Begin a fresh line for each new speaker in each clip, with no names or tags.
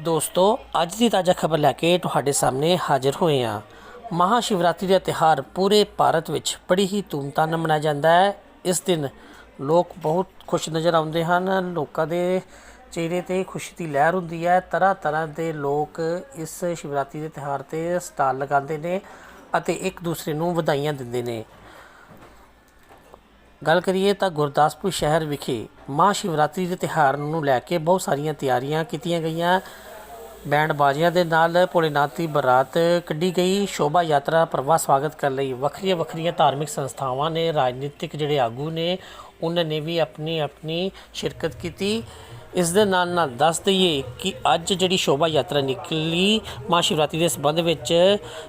ਦੋਸਤੋ, ਅੱਜ ਦੀ ਤਾਜ਼ਾ ਖਬਰ ਲੈ ਕੇ ਤੁਹਾਡੇ ਸਾਹਮਣੇ ਹਾਜ਼ਰ ਹੋਏ ਹਾਂ। ਮਹਾ ਸ਼ਿਵਰਾਤਰੀ ਦਾ ਤਿਹਾਰ ਪੂਰੇ ਭਾਰਤ ਵਿੱਚ ਬੜੀ ਹੀ ਧੂਮਧਾਮ ਨਾਲ ਮਨਾਇਆ ਜਾਂਦਾ ਹੈ। ਇਸ ਦਿਨ ਲੋਕ ਬਹੁਤ ਖੁਸ਼ ਨਜ਼ਰ ਆਉਂਦੇ ਹਨ, ਲੋਕਾਂ ਦੇ ਚਿਹਰੇ ਤੇ ਖੁਸ਼ੀ ਦੀ ਲਹਿਰ ਹੁੰਦੀ ਹੈ। ਤਰ੍ਹਾਂ ਤਰ੍ਹਾਂ ਦੇ ਲੋਕ ਇਸ ਸ਼ਿਵਰਾਤਰੀ ਦੇ ਤਿਹਾਰ ਤੇ ਸਟਾਲ ਲਗਾਉਂਦੇ ਨੇ ਅਤੇ ਇੱਕ ਦੂਸਰੇ ਨੂੰ ਵਧਾਈਆਂ ਦਿੰਦੇ ਨੇ। ਗੱਲ ਕਰੀਏ ਤਾਂ ਗੁਰਦਾਸਪੁਰ ਸ਼ਹਿਰ ਵਿਖੇ ਮਹਾਂ ਸ਼ਿਵਰਾਤਰੀ ਦੇ ਤਿਉਹਾਰ ਨੂੰ ਲੈ ਕੇ ਬਹੁਤ ਸਾਰੀਆਂ ਤਿਆਰੀਆਂ ਕੀਤੀਆਂ ਗਈਆਂ। ਬੈਂਡ ਬਾਜੀਆਂ ਦੇ ਨਾਲ ਭੋਲੇਨਾਥ ਦੀ ਬਰਾਤ ਕੱਢੀ ਗਈ। ਸ਼ੋਭਾ ਯਾਤਰਾ ਪ੍ਰਵਾਹ ਸਵਾਗਤ ਕਰਨ ਲਈ ਵੱਖਰੀਆਂ ਵੱਖਰੀਆਂ ਧਾਰਮਿਕ ਸੰਸਥਾਵਾਂ ਨੇ, ਰਾਜਨੀਤਿਕ ਜਿਹੜੇ ਆਗੂ ਨੇ, ਉਹਨਾਂ ਨੇ ਵੀ ਆਪਣੀ ਆਪਣੀ ਸ਼ਿਰਕਤ ਕੀਤੀ। ਇਸ ਦੇ ਨਾਲ ਨਾਲ ਦੱਸ ਦਈਏ ਕਿ ਅੱਜ ਜਿਹੜੀ ਸ਼ੋਭਾ ਯਾਤਰਾ ਨਿਕਲੀ ਮਹਾਂ ਸ਼ਿਵਰਾਤਰੀ ਦੇ ਸੰਬੰਧ ਵਿੱਚ,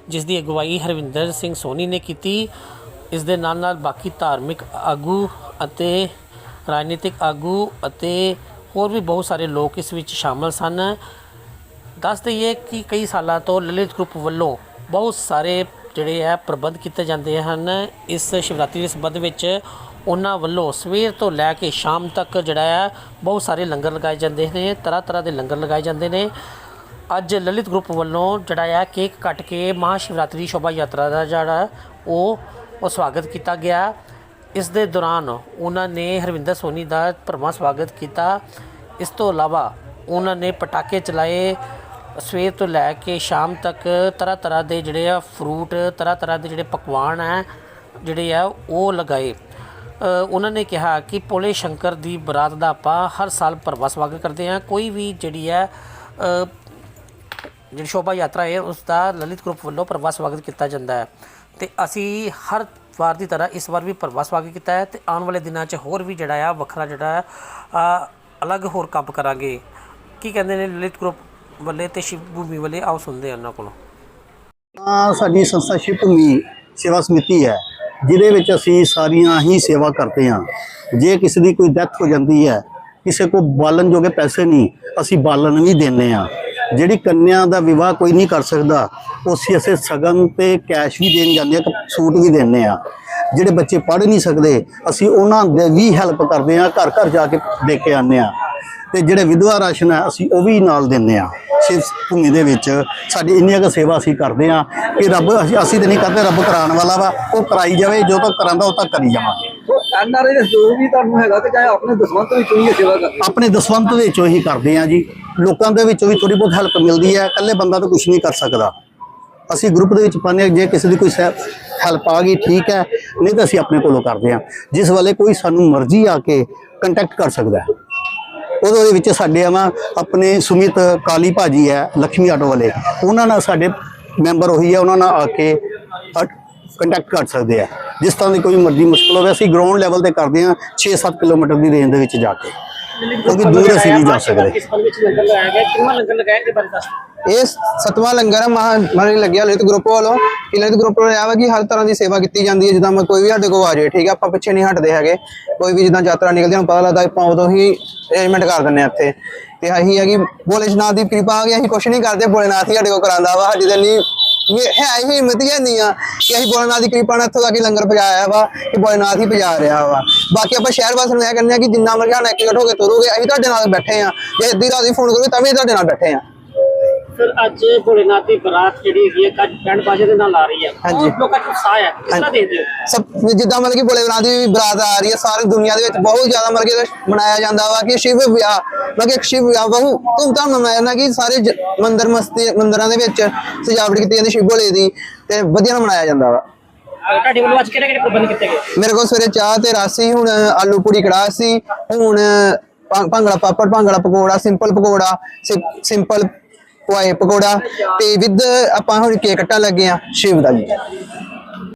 ਜਿਸ ਦੀ ਅਗਵਾਈ ਹਰਵਿੰਦਰ ਸਿੰਘ ਸੋਨੀ ਨੇ ਕੀਤੀ। ਇਸ ਦੇ ਨਾਲ ਨਾਲ ਬਾਕੀ ਧਾਰਮਿਕ ਆਗੂ ਅਤੇ ਰਾਜਨੀਤਿਕ ਆਗੂ ਅਤੇ ਹੋਰ ਵੀ ਬਹੁਤ ਸਾਰੇ ਲੋਕ ਇਸ ਵਿੱਚ ਸ਼ਾਮਲ ਸਨ। ਦੱਸ ਦਈਏ ਕਿ ਕਈ ਸਾਲਾਂ ਤੋਂ ਲਲਿਤ ਗਰੁੱਪ ਵੱਲੋਂ ਬਹੁਤ ਸਾਰੇ ਜਿਹੜੇ ਹੈ ਪ੍ਰਬੰਧ ਕੀਤੇ ਜਾਂਦੇ ਹਨ। ਇਸ ਸ਼ਿਵਰਾਤਰੀ ਦੇ ਸੰਬੰਧ ਵਿੱਚ ਉਹਨਾਂ ਵੱਲੋਂ ਸਵੇਰ ਤੋਂ ਲੈ ਕੇ ਸ਼ਾਮ ਤੱਕ ਜਿਹੜਾ ਹੈ ਬਹੁਤ ਸਾਰੇ ਲੰਗਰ ਲਗਾਏ ਜਾਂਦੇ ਨੇ ਤਰ੍ਹਾਂ ਤਰ੍ਹਾਂ ਦੇ ਲੰਗਰ ਲਗਾਏ ਜਾਂਦੇ ਨੇ। ਅੱਜ ਲਲਿਤ ਗਰੁੱਪ ਵੱਲੋਂ ਜਿਹੜਾ ਆ ਕੇਕ ਕੱਟ ਕੇ ਮਹਾ ਸ਼ਿਵਰਾਤਰੀ ਸ਼ੋਭਾ ਯਾਤਰਾ ਦਾ ਜਿਹੜਾ ਉਹ ਉਹ ਸਵਾਗਤ ਕੀਤਾ ਗਿਆ। ਇਸ ਦੇ ਦੌਰਾਨ ਉਹਨਾਂ ਨੇ ਹਰਵਿੰਦਰ ਸੋਨੀ ਦਾ ਭਰਵਾਂ ਸਵਾਗਤ ਕੀਤਾ। ਇਸ ਤੋਂ ਇਲਾਵਾ ਉਹਨਾਂ ਨੇ ਪਟਾਕੇ ਚਲਾਏ। ਸਵੇਰ ਤੋਂ ਲੈ ਕੇ ਸ਼ਾਮ ਤੱਕ ਤਰ੍ਹਾਂ ਤਰ੍ਹਾਂ ਦੇ ਜਿਹੜੇ ਆ ਫਰੂਟ ਤਰ੍ਹਾਂ ਤਰ੍ਹਾਂ ਦੇ ਜਿਹੜੇ ਪਕਵਾਨ ਹੈ, ਜਿਹੜੇ ਆ ਉਹ ਲਗਾਏ। ਉਹਨਾਂ ਨੇ ਕਿਹਾ ਕਿ ਭੋਲੇ ਸ਼ੰਕਰ ਦੀ ਬਰਾਤ ਦਾ ਆਪਾਂ ਹਰ ਸਾਲ ਭਰਵਾਂ ਸਵਾਗਤ ਕਰਦੇ ਹਾਂ। ਕੋਈ ਵੀ ਜਿਹੜੀ ਹੈ ਜਿਹੜੀ ਸ਼ੋਭਾ ਯਾਤਰਾ ਹੈ ਉਸ ਦਾ ਲਲਿਤ ਗਰੁੱਪ ਵੱਲੋਂ ਭਰਵਾ ਸਵਾਗਤ ਕੀਤਾ ਜਾਂਦਾ ਹੈ। ਤੇ ਅਸੀਂ ਹਰ ਵਾਰ ਦੀ ਤਰ੍ਹਾਂ ਇਸ ਵਾਰ ਵੀ ਭਰਵਾ ਸਵਾਗਤ ਕੀਤਾ ਹੈ ਤੇ ਆਉਣ ਵਾਲੇ ਦਿਨਾਂ 'ਚ ਹੋਰ ਵੀ ਜਿਹੜਾ ਆ ਵੱਖਰਾ ਜਿਹੜਾ ਅਲੱਗ ਹੋਰ ਕੰਮ ਕਰਾਂਗੇ। ਕੀ ਕਹਿੰਦੇ ਨੇ ਲਲਿਤ ਗਰੁੱਪ? ਵੱਲੇ ਤੇ ਸ਼ਿਵ ਭੂਮੀ ਵੱਲੇ ਆਓ ਸੁਣਦੇ ਹਾਂ ਉਹਨਾਂ ਕੋਲੋਂ।
ਆ ਸਾਡੀ ਸੰਸਥਾ ਸ਼ਿਵ ਭੂਮੀ ਸੇਵਾ ਸਮਿਤੀ ਹੈ, ਜਿਹਦੇ ਵਿੱਚ ਅਸੀਂ ਸਾਰੀਆਂ ਹੀ ਸੇਵਾ ਕਰਦੇ ਹਾਂ। ਜੇ ਕਿਸੇ ਦੀ ਕੋਈ ਡੈਥ ਹੋ ਜਾਂਦੀ ਹੈ, ਕਿਸੇ ਕੋ ਬਾਲਣ ਜੋਗੇ ਪੈਸੇ ਨਹੀਂ, ਅਸੀਂ ਬਾਲਣ ਵੀ ਦਿੰਨੇ ਆ ਜਿਹੜੀ ਕੰਨਿਆ ਦਾ ਵਿਵਾਹ ਕੋਈ ਨਹੀਂ ਕਰ ਸਕਦਾ ਉਸੇ ਅਸੀਂ ਸਗਨ ਤੇ ਕੈਸ਼ ਵੀ ਦੇਣ ਜਾਂਦੇ ਆ ਸੂਟ ਵੀ ਦਿੰਨੇ ਆ ਜਿਹੜੇ ਬੱਚੇ ਪੜ੍ਹ ਨਹੀਂ ਸਕਦੇ, ਅਸੀਂ ਉਹਨਾਂ ਦੇ ਵੀ ਹੈਲਪ ਕਰਦੇ ਆ ਘਰ ਘਰ ਜਾ ਕੇ ਦੇ ਕੇ ਆਉਂਦੇ ਆ ਤੇ ਜਿਹੜੇ ਵਿਧਵਾ ਰਾਸ਼ਨ ਹੈ ਅਸੀਂ ਉਹ ਵੀ ਨਾਲ ਦਿੰਦੇ ਆ ਸ਼ਿਵ ਭੂਮੀ ਦੇ ਵਿੱਚ ਸਾਡੀ ਇੰਨੀ ਕੁ ਸੇਵਾ ਅਸੀਂ ਕਰਦੇ ਆ ਕਿ ਰੱਬ ਅਸੀਂ ਅਸੀਂ ਤੇ ਨਹੀਂ ਕਰਦੇ ਰੱਬ ਕਰਾਉਣ ਵਾਲਾ ਵਾ ਉਹ ਕਰਾਈ ਜਾਵੇ ਜੋ ਤੱਕ ਕਰਾਂਦਾ ਉਹ ਤੱਕ ਕਰੀ ਜਾਵਾਂਗੇ।
ਐਨਆਰਆਈ ਦੇ ਜੋ ਵੀ ਤੁਹਾਨੂੰ ਹੈਗਾ ਕਿ ਚਾਹੇ ਆਪਣੇ ਦਸਵੰਤ ਵਿੱਚੋਂ ਹੀ ਇਹ ਸੇਵਾ ਕਰਦੇ
ਆਪਣੇ ਦਸਵੰਤ ਦੇ ਵਿੱਚੋਂ ਹੀ ਕਰਦੇ ਆ ਜੀ। ਲੋਕਾਂ ਦੇ ਵਿੱਚੋਂ ਵੀ ਥੋੜੀ ਬਹੁਤ ਹੈਲਪ ਮਿਲਦੀ ਹੈ। ਇਕੱਲੇ ਬੰਦਾ ਤਾਂ ਕੁਝ ਨਹੀਂ ਕਰ ਸਕਦਾ। ਅਸੀਂ ਗਰੁੱਪ ਦੇ ਵਿੱਚ ਪਾਉਂਦੇ ਜੇ ਕਿਸੇ ਦੀ ਕੋਈ ਹੈਲਪ ਆ ਗਈ ਠੀਕ ਹੈ। ਨਹੀਂ ਤਾਂ ਅਸੀਂ ਆਪਣੇ ਕੋਲੋਂ ਕਰਦੇ ਹਾਂ। ਜਿਸ ਵੇਲੇ ਕੋਈ ਸਾਨੂੰ ਮਰਜ਼ੀ ਆ ਕੇ ਕੰਟੈਕਟ ਕਰ ਸਕਦਾ ਹੈ। ਉਹਦੇ ਵਿੱਚ ਸਾਡੇ ਆਵਾਂ ਆਪਣੇ ਸੁਮਿਤ ਕਾਲੀ ਭਾਜੀ ਹੈ ਲక్ష్ਮੀ ਆਟੋ ਵਾਲੇ ਉਹਨਾਂ ਨਾਲ ਸਾਡੇ ਮੈਂਬਰ ਉਹੀ ਹੈ ਉਹਨਾਂ ਨਾਲ ਆ ਕੇ ਕੰਟੈਕਟ ਕਰ ਸਕਦੇ ਆ ਜਿਸ ਤਰ੍ਹਾਂ ਦੀ ਕੋਈ ਮਰਜ਼ੀ ਮੁਸ਼ਕਲ ਹੋਵੇ ਅਸੀਂ ਗਰਾਊਂਡ ਲੈਵਲ ਤੇ ਕਰਦੇ ਹਾਂ 6-7 ਕਿਲੋਮੀਟਰ ਦੀ ਰੇਂਜ ਦੇ ਵਿੱਚ ਜਾ ਕੇ ਕਿਉਂਕਿ ਦੂਰ ਅਸੀਂ ਨਹੀਂ ਜਾ ਸਕਦੇ
ਇਸ ਫਲ ਵਿੱਚ ਲੰਗਰ ਲਗਾਇਆ ਗਿਆ ਕਿੰਨਾ ਲੰਗਰ ਲਗਾਇਆ ਇਹਦੇ ਬਾਰੇ ਦੱਸ
ਇਹ ਸਤਵਾਂ ਲੰਗਰ ਹੈ ਮਹਾ ਮਾਰੇ ਲੱਗਿਆ ਲਲਿਤ ਗਰੁੱਪ ਵੱਲੋਂ, ਕਿ ਲਿਤ ਗਰੁੱਪ ਵੱਲੋਂ ਇਹ ਵਾ ਕਿ ਹਰ ਤਰ੍ਹਾਂ ਦੀ ਸੇਵਾ ਕੀਤੀ ਜਾਂਦੀ ਹੈ, ਜਿੱਦਾਂ ਮੈਂ ਕੋਈ ਵੀ ਸਾਡੇ ਕੋਲ ਆ ਜਾਏ, ਠੀਕ ਹੈ ਆਪਾਂ ਪਿੱਛੇ ਨਹੀਂ ਹਟਦੇ ਹੈਗੇ, ਕੋਈ ਵੀ ਜਿੱਦਾਂ ਯਾਤਰਾ ਨਿਕਲਦੀ ਹੁਣ ਪਤਾ ਲੱਗਦਾ ਆਪਾਂ ਉਦੋਂ ਹੀ ਅਰੇਂਜਮੈਂਟ ਕਰ ਦਿੰਦੇ ਹਾਂ ਇੱਥੇ। ਤੇ ਆਹੀ ਹੈ ਕਿ ਭੋਲੇਨਾਥ ਦੀ ਕਿਰਪਾ ਆ ਗਈ ਅਸੀਂ ਕੁਛ ਨਹੀਂ ਕਰਦੇ ਬੋਲੇਨਾਥ ਹੀ ਸਾਡੇ ਕੋਲ ਕਰਾਉਂਦਾ ਵਾ, ਸਾਡੀ ਤੇ ਨਹੀਂ ਹੈ, ਹੀ ਹਿੰਮਤ ਹੀ ਨਹੀਂ ਆ ਕਿ ਅਸੀਂ ਭੋਲੇਨਾਥ ਦੀ ਕਿਰਪਾ ਨਾਲ ਇੱਥੋਂ ਤੱਕ ਹੀ ਲੰਗਰ ਪਜਾਇਆ ਵਾ, ਕਿ ਭੋਲੇਨਾਥ ਹੀ ਪਜਾ ਰਿਹਾ ਵਾ। ਬਾਕੀ ਆਪਾਂ ਸ਼ਹਿਰ ਵਾਸੀਆਂ ਨੂੰ ਇਹ ਕਹਿੰਦੇ ਆ ਕਿ ਜਿੰਨਾ ਮਰਜ਼ੀ ਨਾਲ ਇਕੱਠ ਹੋ ਕੇ ਤੁਰੋਗੇ, ਅਸੀਂ ਤੁਹਾਡੇ ਨਾਲ ਬੈਠੇ ਆ, ਜੇ ਅੱਧੀ ਰਾਤ ਵੀ ਫੋਨ ਕਰੋਗੇ ਤਾਂ ਵੀ ਤੁਹਾਡੇ ਨਾਲ ਬੈਠੇ ਆ।
ਫਿਰ ਅੱਜ ਭੋਲੇਨਾਥ ਦੀ ਬਰਾਤ ਜਿਹੜੀ ਹੈਗੀ ਹੈ ਕੱਜ ਬੈਂਡ ਬਾਜੇ ਦੇ ਨਾਲ ਆ ਰਹੀ ਹੈ।
ਹਾਂਜੀ।
ਲੋਕਾਂ ਚ ਉਤਸ਼ਾਹ ਹੈ। ਕਿਸ ਤਰ੍ਹਾਂ ਦੇਖਦੇ ਹੋ?
ਸਭ ਜਿੱਦਾਂ ਮਤਲਬ ਕਿ ਭੋਲੇਨਾਥ ਦੀ ਬਰਾਤ ਆ ਰਹੀ ਹੈ ਸਾਰੀ ਦੁਨੀਆ ਦੇ ਵਿੱਚ ਬਹੁਤ ਜ਼ਿਆਦਾ ਮਤਲਬ ਕਿ ਇਹਦਾ ਮਨਾਇਆ ਜਾਂਦਾ ਵਾ ਕਿ ਸ਼ਿਵ ਵਿਆਹ ਮਤਲਬ ਕਿ ਸ਼ਿਵ ਵਿਆਹ ਬਹੁ ਧੂਮਧਾਮ ਨਾਲ ਮਨਾਇਆ ਜਾਂਦਾ ਕਿ ਸਾਰੇ ਜ- ਮੰਦਿਰ ਮਸਤੀ ਮੰਦਿਰਾਂ ਦੇ ਵਿੱਚ ਸਜਾਵਟ ਕੀਤੀ ਜਾਂਦੀ ਸ਼ਿਵ ਭੋਲੇ ਦੀ ਤੇ ਵਧੀਆ ਨਾਲ ਮਨਾਇਆ ਜਾਂਦਾ ਵਾ।
ਅਹ ਤੁਹਾਡੇ ਵੱਲੋਂ ਅੱਜ ਕਿਹੜੇ ਕਿਹੜੇ ਪ੍ਰਬੰਧ ਕੀਤੇ ਗਏ?
ਮੇਰੇ ਕੋਲ ਸਵੇਰੇ ਚਾਹ ਤੇ ਰਸ ਸੀ ਹੁਣ ਆਲੂ ਪੂੜੀ ਕੜਾਹ ਸੀ ਹੁਣ ਭੰ- ਭੰਗੜਾ ਪਾਪੜ ਭੰਗੜਾ ਪਕੌੜਾ ਸਿੰਪਲ ਪਕੌੜਾ ਸਿੰਪਲ ਪੁਆਏ ਪਕੌੜਾ ਤੇ ਵਿਦ ਆਪਾਂ ਹੁਣ ਕੇਕ ਕੱਟਣ ਲੱਗੇ ਆ ਸ਼ਿਵ ਦਾ ਜੀ।